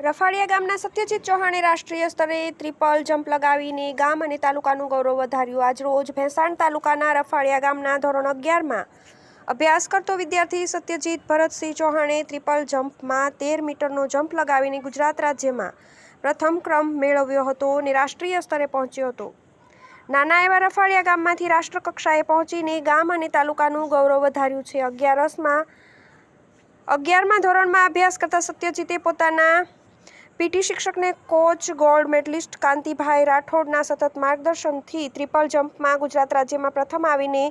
રફાળિયા ગામના સત્યજીત ચૌહાણે રાષ્ટ્રીય સ્તરે ત્રિપલ જમ્પ લગાવીને ગામ અને તાલુકાનું ગૌરવ વધાર્યું. આજરોજ ભેંસાણ તાલુકાના રફાળિયા ગામના ધોરણ અગિયારમાં અભ્યાસ કરતો વિદ્યાર્થી સત્યજીત ભરતસિંહ ચૌહાણે ત્રિપલ જમ્પમાં તેર મીટરનો જમ્પ લગાવીને ગુજરાત રાજ્યમાં પ્રથમ ક્રમ મેળવ્યો હતો અને રાષ્ટ્રીય સ્તરે પહોંચ્યો હતો. નાના એવા રફાળિયા ગામમાંથી રાષ્ટ્રકક્ષાએ પહોંચીને ગામ અને તાલુકાનું ગૌરવ વધાર્યું છે. અગિયારસમાં અગિયારમાં ધોરણમાં અભ્યાસ કરતા સત્યજીતે પોતાના પીટી શિક્ષકને કોચ, ગોલ્ડ મેડલિસ્ટ કાંતિભાઈ રાઠોડના સતત માર્ગદર્શનથી ત્રિપલ જમ્પમાં ગુજરાત રાજ્યમાં પ્રથમ આવીને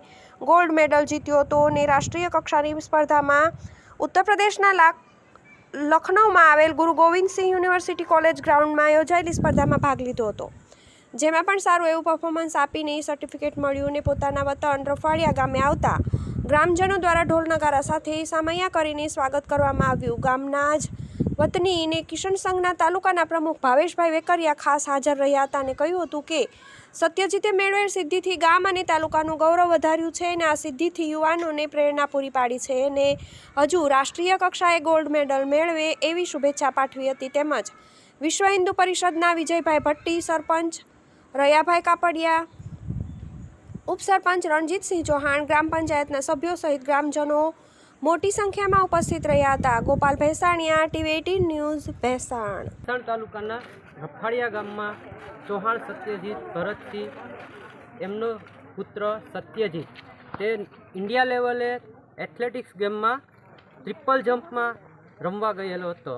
ગોલ્ડ મેડલ જીત્યો હતો અને રાષ્ટ્રીય કક્ષાની સ્પર્ધામાં ઉત્તર પ્રદેશના લાખ લખનૌમાં આવેલ ગુરુ ગોવિંદસિંહ યુનિવર્સિટી કોલેજ ગ્રાઉન્ડમાં યોજાયેલી સ્પર્ધામાં ભાગ લીધો હતો. જેમાં પણ સારું એવું પરફોર્મન્સ આપીને સર્ટિફિકેટ મળ્યું અને પોતાના વતન રફાળિયા ગામે આવતા ગ્રામજનો દ્વારા ઢોલ નગારા સાથે સામૈયા કરીને સ્વાગત કરવામાં આવ્યું. ગામના જ વતની અને કિશન સંઘના તાલુકાના પ્રમુખ ભાવેશભાઈ વેકરિયા ખાસ હાજર રહ્યા હતા અને કહ્યું હતું કે, સત્યજીતે મેળવેલ સિદ્ધિથી ગામ અને તાલુકાનું ગૌરવ વધાર્યું છે અને આ સિદ્ધિથી યુવાનોને પ્રેરણા પૂરી પાડી છે અને હજુ રાષ્ટ્રીય કક્ષાએ ગોલ્ડ મેડલ મેળવે એવી શુભેચ્છા પાઠવી હતી તેમજ વિશ્વ હિન્દુ પરિષદના વિજયભાઈ ભટ્ટી, સરપંચ રયાભાઈ કાપડિયા, ઉપસરપંચ રણજીતસિંહ ચૌહાણ, ગ્રામ પંચાયતના સભ્યો સહિત ગ્રામજનો મોટી સંખ્યામાં ઉપસ્થિત રહ્યા હતા. Gopal Bhesaniya TV eighteen news Bhesan. Bhesan તાલુકાના રફાળિયા ગામમાં ચૌહાણ સત્યજીત ભરતસિંહ, એમનો પુત્ર સત્યજીત. તે ઇન્ડિયા લેવલે એથ્લેટિક્સ ગેમમાં ટ્રિપલ જમ્પમાં રમવા ગયેલો હતો.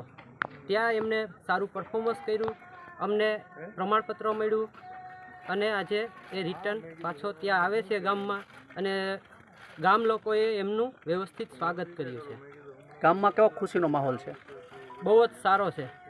ત્યાં એમને સારું પરફોર્મન્સ કર્યું, અમને પ્રમાણપત્ર મળ્યું અને આજે એ રિટર્ન પાછો ત્યાં આવે છે ગામમાં અને ગામ લોકોએ એમનું વ્યવસ્થિત સ્વાગત કર્યું છે. ગામમાં કેવો ખુશીનો માહોલ છે? બહુ જ સારો છે.